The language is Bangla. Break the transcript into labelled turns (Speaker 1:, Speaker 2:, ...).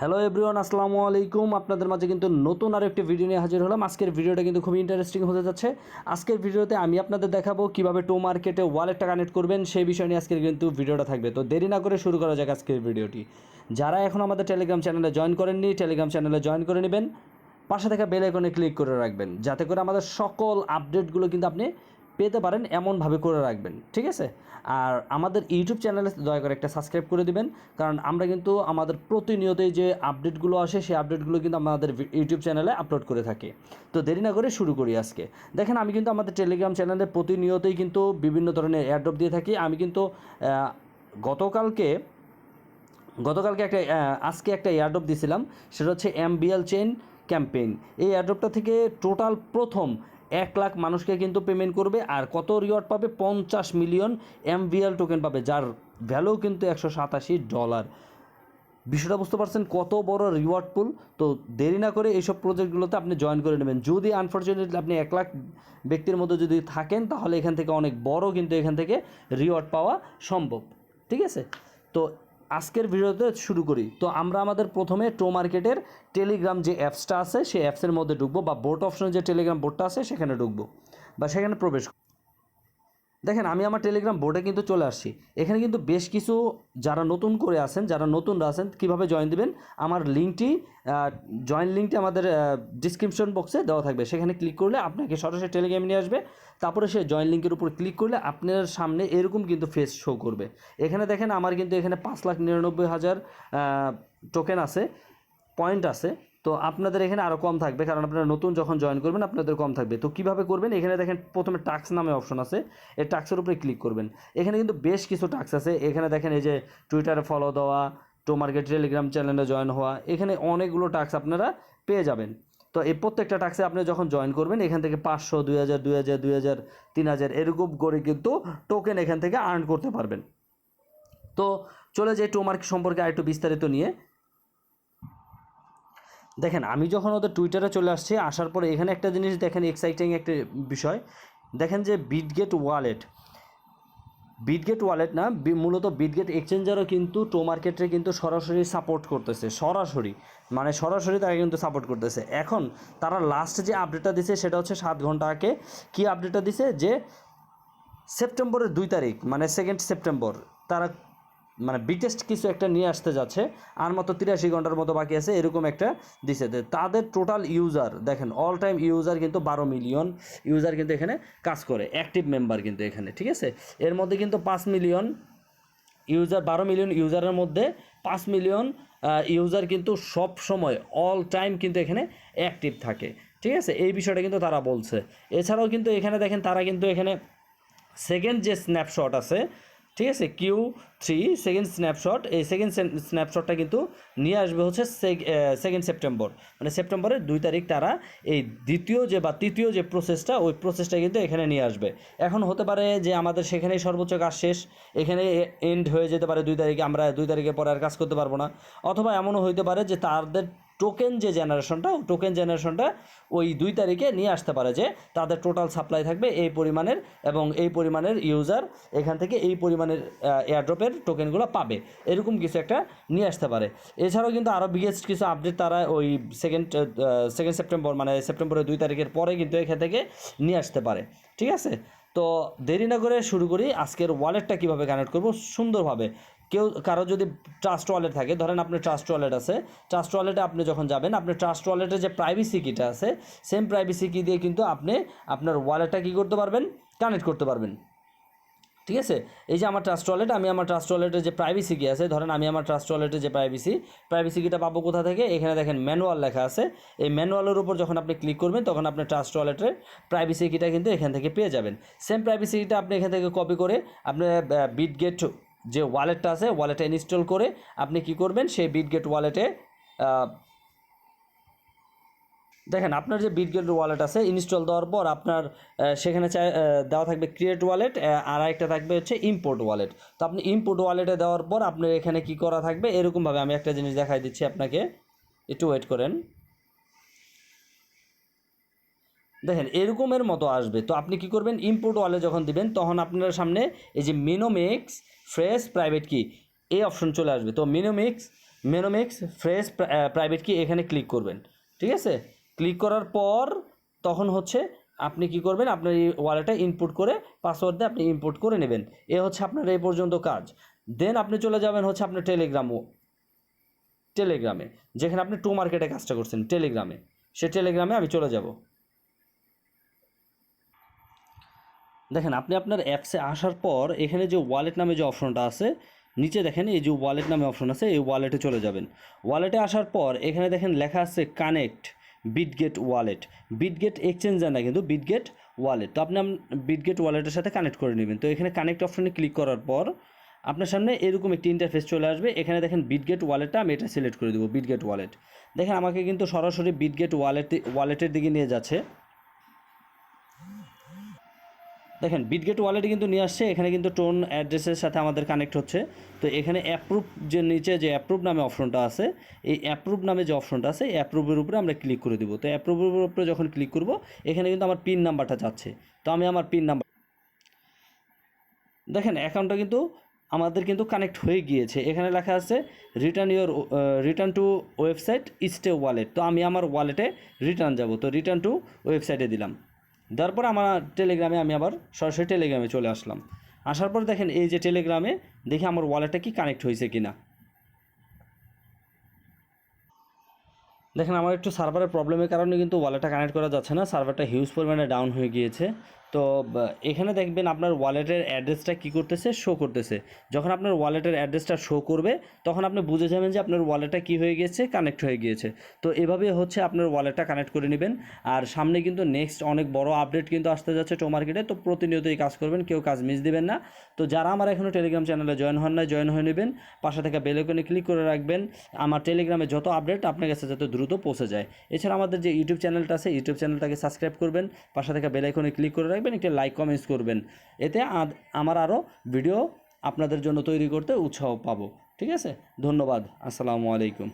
Speaker 1: হ্যালো এভরিওয়ান আসসালামু আলাইকুম। আপনাদের মাঝে কিন্তু নতুন আর একটি ভিডিও নিয়ে হাজির হলাম। আজকের ভিডিওটা কিন্তু খুবই ইন্টারেস্টিং হতে যাচ্ছে। আজকের ভিডিওতে আমি আপনাদের দেখাবো কীভাবে টো মার্কেটে ওয়ালেটটা কানেক্ট করবেন, সেই বিষয় নিয়ে আজকের কিন্তু ভিডিওটা থাকবে। তো দেরি না করে শুরু করা যাক আজকের ভিডিওটি যারা এখন আমাদের টেলিগ্রাম চ্যানেলে জয়েন করেননি টেলিগ্রাম চ্যানেলে জয়েন করে নেবেন। পাশে থাকা বেল আইকনে ক্লিক করে রাখবেন। যাতে করে আমাদের সকল আপডেটগুলো কিন্তু আপনি পেতে পারেন, এমনভাবে করে রাখবেন, ঠিক আছে? আর আমাদের ইউটিউব চ্যানেলে দয়া করে একটা সাবস্ক্রাইব করে দিবেন, কারণ আমরা কিন্তু আমাদের প্রতিনিয়তই যে আপডেটগুলো আসে, সেই আপডেটগুলো কিন্তু আমাদের ইউটিউব চ্যানেলে আপলোড করে থাকি। তো দেরি না করে শুরু করি আজকে। দেখেন, আমি কিন্তু আমাদের টেলিগ্রাম চ্যানেলে প্রতিনিয়তই কিন্তু বিভিন্ন ধরনের অ্যাড্রপ দিয়ে থাকি। আমি কিন্তু গতকালকে গতকালকে একটা আজকে একটা এয়ারড্রপ দিয়েছিলাম সেটা হচ্ছে এমবিএল চেইন ক্যাম্পেইন। এই এয়ারড্রপটা থেকে টোটাল প্রথম এক লাখ মানুষকে কিন্তু পেমেন্ট করবে আর কত রিওয়ার্ড পাবে? পঞ্চাশ মিলিয়ন এমবিএল টোকেন পাবে, যার ভ্যালু কিন্তু একশো সাতাশি ডলার বিষয়টা বুঝতে পারছেন কত বড় রিওয়ার্ড পুল তো দেরি না করে এইসব প্রজেক্টগুলোতে আপনি জয়েন করে নেবেন। যদি আনফর্চুনেটলি আপনি এক লাখ ব্যক্তির মধ্যে যদি থাকেন, তাহলে এখান থেকে অনেক বড় কিন্তু এখান থেকে রিওয়ার্ড পাওয়া সম্ভব। ঠিক আছে? তো আজকের ভিডিওতে শুরু করি। তো আমরা আমাদের প্রথমে টো মার্কেটের টেলিগ্রাম যে অ্যাপসটা আছে, সেই অ্যাপসের মধ্যে ঢুকবো বা বোট অপশনে যে টেলিগ্রাম বোর্ডটা আছে, সেখানে ঢুকবো বা সেখানে প্রবেশ দেখেন, আমি আমার টেলিগ্রাম বোর্ডে কিন্তু চলে আসছি। এখানে কিন্তু বেশ কিছু যারা নতুন করে আছেন, যারা নতুনরা আছেন, কীভাবে জয়েন দিবেন? আমার লিঙ্কটি জয়েন লিঙ্কটি আমাদের ডিসক্রিপশন বক্সে দেওয়া থাকবে। সেখানে ক্লিক করলে আপনাকে সরাসরি টেলিগ্রামে নিয়ে আসবে। তারপরে সে জয়েন লিঙ্কের উপর ক্লিক করলে আপনার সামনে এরকম কিন্তু ফেস শো করবে। এখানে দেখেন, আমার কিন্তু এখানে পাঁচ লাখ নিরানব্বই হাজার টোকেন আছে পয়েন্ট আছে। তো আপনাদের এখানে আরও কম থাকবে, কারণ আপনারা নতুন যখন জয়েন করবেন, আপনাদের কম থাকবে। তো কীভাবে করবেন? এখানে দেখেন প্রথমে টাক্স নামে অপশন আছে। এই টাক্সের উপরে ক্লিক করবেন। এখানে কিন্তু বেশ কিছু টাক্স আছে। এখানে দেখেন এই যে টুইটারে ফলো দেওয়া টো মার্কেট টেলিগ্রাম চ্যানেলে জয়েন হওয়া, এখানে অনেকগুলো টাক্স আপনারা পেয়ে যাবেন। তো এই প্রত্যেকটা টাক্সে আপনি যখন জয়েন করবেন, এখান থেকে পাঁচশো, দুই হাজার দুই হাজার দুই হাজার, তিন হাজার, এরকম করে কিন্তু টোকেন এখান থেকে আর্ন করতে পারবেন। তো চলে যাই টো মার্কেট সম্পর্কে আরেকটু বিস্তারিত নিয়ে। দেখেন, আমি যখন ওদের টুইটারে চলে আসছি, আসার পরে এখানে একটা জিনিস দেখেন এক্সাইটিং একটা বিষয়। দেখেন যে বিটগেট ওয়ালেট বিটগেট ওয়ালেট না মূলত বিটগেট এক্সচেঞ্জারও কিন্তু টো মার্কেটে কিন্তু সরাসরি সাপোর্ট করতেছে, সরাসরি। মানে সরাসরি তাকে কিন্তু সাপোর্ট করতেছে। এখন তারা লাস্ট যে আপডেটটা দিছে, সেটা হচ্ছে সাত ঘণ্টা আগে। কী আপডেটটা দিছে? যে সেপ্টেম্বরের দুই তারিখ মানে সেকেন্ড সেপ্টেম্বর তারা মানে বিটেস্ট কিছু একটা নিয়ে আসতে যাচ্ছে, আর মাত্র তিরাশি ঘণ্টার মতো বাকি আছে, এরকম একটা দিছে। তাদের টোটাল ইউজার দেখেন অল টাইম ইউজার কিন্তু বারো মিলিয়ন ইউজার কিন্তু এখানে কাজ করে অ্যাক্টিভ মেম্বার কিন্তু এখানে, ঠিক আছে? এর মধ্যে কিন্তু পাঁচ মিলিয়ন ইউজার বারো মিলিয়ন ইউজারের মধ্যে পাঁচ মিলিয়ন ইউজার কিন্তু সব সময় অল টাইম কিন্তু এখানে অ্যাক্টিভ থাকে, ঠিক আছে? এই বিষয়টা কিন্তু তারা বলছে। এছাড়াও কিন্তু এখানে দেখেন, তারা কিন্তু এখানে সেকেন্ড যে স্ন্যাপশট আছে ঠিক আছে কিউ থ্রি সেকেন্ড স্ন্যাপশট এই সেকেন্ড স্ন্যাপশটটা কিন্তু নিয়ে আসবে হচ্ছে সেকেন্ড সেপ্টেম্বর মানে সেপ্টেম্বরের দুই তারিখ তারা এই দ্বিতীয় যে বা তৃতীয় যে প্রসেসটা ওই প্রসেসটা কিন্তু এখানে নিয়ে আসবে। এখন হতে পারে যে আমাদের সেখানেই সর্বোচ্চ কাজ শেষ, এখানে এন্ড হয়ে যেতে পারে দুই তারিখে, আমরা দুই তারিখে পরে আর কাজ করতে পারব না। অথবা এমনও হইতে পারে যে তাদের টোকেন যে জেনারেশনটা টোকেন জেনারেশনটা ওই দুই তারিখে নিয়ে আসতে পারে যে তাদের টোটাল সাপ্লাই থাকবে এই পরিমাণের এবং এই পরিমাণের ইউজার এখান থেকে এই পরিমাণের এয়ারড্রপের টোকেনগুলো পাবে। এরকম কিছু একটা নিয়ে আসতে পারে। এছাড়াও কিন্তু আরও বিগেস্ট কিছু আপডেট তারা ওই সেকেন্ড সেকেন্ড সেপ্টেম্বর মানে সেপ্টেম্বরের দুই তারিখের পরে কিন্তু এখান থেকে নিয়ে আসতে পারে। ঠিক আছে? তো দেরি না করে শুরু করি। আজকের ওয়ালেটটা কীভাবে কানেক্ট করব? সুন্দরভাবে। কেউ, কারও যদি ট্রাস্ট ওয়ালেট থাকে, ধরেন আপনার ট্রাস্ট ওয়ালেট আছে ট্রাস্ট ওয়ালেটে আপনি যখন যাবেন, আপনার ট্রাস্ট ওয়ালেটের যে প্রাইভেসি কিটা আছে সেম প্রাইভেসি কি দিয়ে কিন্তু আপনি আপনার ওয়ালেটটা কী করতে পারবেন? কানেক্ট করতে পারবেন। ঠিক আছে? এই যে আমার ট্রাস্ট ওয়ালেট আমি আমার ট্রাস্ট ওয়ালেটের যে প্রাইভেসি কি আছে, ধরেন আমি আমার ট্রাস্ট ওয়ালেটের যে প্রাইভেসি প্রাইভেসি কিটা পাবো কোথা থেকে? এখানে দেখেন ম্যানুয়াল লেখা আছে। এই ম্যানুয়ালের উপর যখন আপনি ক্লিক করবেন, তখন আপনার ট্রাস্ট ওয়ালেটের প্রাইভেসি কিটা কিন্তু এখান থেকে পেয়ে যাবেন। সেম প্রাইভেসি কিটা আপনি এখান থেকে কপি করে, আপনি বিটগেট যে ওয়ালেটটা আছে, ওয়ালেটে ইনস্টল করে আপনি কি করবেন, সেই বিটগেট ওয়ালেটে দেখেন আপনার যে বিটগেট ওয়ালেট আছে ইনস্টল দেওয়ার পর আপনার সেখানে দেওয়া থাকবে ক্রিয়েট ওয়ালেট আর একটা থাকবে হচ্ছে ইম্পোর্ট ওয়ালেট তো আপনি ইম্পোর্ট ওয়ালেটে দেওয়ার পর আপনার এখানে কি করা থাকবে, এরকমভাবে আমি একটা জিনিস দেখাই দিচ্ছি আপনাকে। একটু ওয়েট করেন। দেখেন, এরকমের মতো আসবে। তো আপনি কি করবেন? ইম্পোর্ট ওয়ালে যখন দিবেন, তখন আপনার সামনে এই যে মিনোমিক্স ফ্রেশ প্রাইভেট কি এই অপশন চলে আসবে। তো মিনোমিক্স মেনোমেক্স ফ্রেশ প্রাইভেট কি এখানে ক্লিক করবেন। ঠিক আছে? ক্লিক করার পর তখন হচ্ছে আপনি কি করবেন? আপনার এই ওয়ালেটে ইনপুট করে পাসওয়ার্ড দিয়ে আপনি ইনপুট করে নেবেন। এ হচ্ছে আপনার এই পর্যন্ত কাজ। দেন আপনি চলে যাবেন হচ্ছে আপনার টেলিগ্রাম টেলিগ্রামে যেখানে আপনি টু মার্কেটে কাজটা করছেন টেলিগ্রামে সে টেলিগ্রামে আমি চলে যাব। দেখেন, আপনি আপনার অ্যাপসে আসার পর এখানে যে ওয়ালেট নামে যে অপশনটা আছে, নিচে দেখেন এই যে ওয়ালেট নামে অপশন আছে, এই ওয়ালেটে চলে যাবেন। ওয়ালেটে আসার পর এখানে দেখেন লেখা আছে connect Bitget wallet Bitget exchanger না কিন্তু বিটগেট ওয়ালেট তো আপনি বিটগেট ওয়ালেটের সাথে কানেক্ট করে নেবেন। তো এখানে কানেক্ট অপশনে ক্লিক করার পর আপনার সামনে এরকম একটি ইন্টারফেস চলে আসবে। এখানে দেখেন বিটগেট ওয়ালেটটা আমি এটা সিলেক্ট করে দেবো বিটগেট ওয়ালেট দেখেন, আমাকে কিন্তু সরাসরি বিটগেট ওয়ালেট ওয়ালেটের দিকে নিয়ে যাচ্ছে। দেখেন বিটগেট ওয়ালেটে কিন্তু নিয়ে আসছে, এখানে কিন্তু টোন অ্যাড্রেসের সাথে আমাদের কানেক্ট হচ্ছে। তো এখানে অ্যাপ্রুভ যে নিচে যে অ্যাপ্রুভ নামে অপশনটা আছে, এই অ্যাপ্রুভ নামে যে অপশনটা আছে, এই অ্যাপ্রুভের উপরে আমরা ক্লিক করে দিব। তো অ্যাপ্রুভের উপরে যখন ক্লিক করব, এখানে কিন্তু আমার পিন নাম্বারটা যাচ্ছে। তো আমি আমার পিন নাম্বার দেখেন অ্যাকাউন্টটা কিন্তু আমাদের কিন্তু কানেক্ট হয়ে গিয়েছে। এখানে লেখা আছে return your return to website stay wallet তো আমি আমার ওয়ালেটে রিটার্ন যাব। তো রিটার্ন টু ওয়েবসাইটে দিলাম। দেওয়ার পর আমার টেলিগ্রামে আমি আবার সরাসরি টেলিগ্রামে চলে আসলাম। আসার পর দেখেন এই যে টেলিগ্রামে দেখি আমার ওয়ালেটটা কি কানেক্ট হয়েছে কি না দেখেন আমার একটু সার্ভারের প্রবলেমের কারণে কিন্তু ওয়ালেটটা কানেক্ট করা যাচ্ছে না। সার্ভারটা হিউজ পরিমাণে ডাউন হয়ে গিয়েছে। তো এখানে দেখবেন আপনার ওয়ালেটের অ্যাড্রেসটা কী করতেছে? শো করতেছে। যখন আপনার ওয়ালেটের অ্যাড্রেসটা শো করবে, তখন আপনি বুঝে যাবেন যে আপনার ওয়ালেটটা কী হয়ে গিয়েছে কানেক্ট হয়ে গিয়েছে। তো এভাবে হচ্ছে আপনার ওয়ালেটটা কানেক্ট করে নেবেন। আর সামনে কিন্তু নেক্সট অনেক বড় আপডেট কিন্তু আসতে যাচ্ছে টো মার্কেটে তো প্রতিনিয়তই কাজ করবেন, কেউ কাজ মিস দিবেন না। তো যারা আমার এখনও টেলিগ্রাম চ্যানেলে জয়েন হন না জয়েন হয়ে নেবেন। পাশে থাকা বেলেকনে ক্লিক করে রাখবেন। আমার টেলিগ্রামে যত আপডেট আপনার কাছে যাতে দ্রুত পৌঁছে যায়। এছাড়া আমাদের যে ইউটিউব চ্যানেলটা আছে ইউটিউব চ্যানেলটাকে সাবস্ক্রাইব করবেন। পাশে থাকা বেলাইকনে ক্লিক করে রাখবেন। একটি লাইক কমেন্টস করবেন। এতে আমার আরও ভিডিও আপনাদের জন্য তৈরি করতে উৎসাহ পাবো। ঠিক আছে? ধন্যবাদ। আসসালামু আলাইকুম।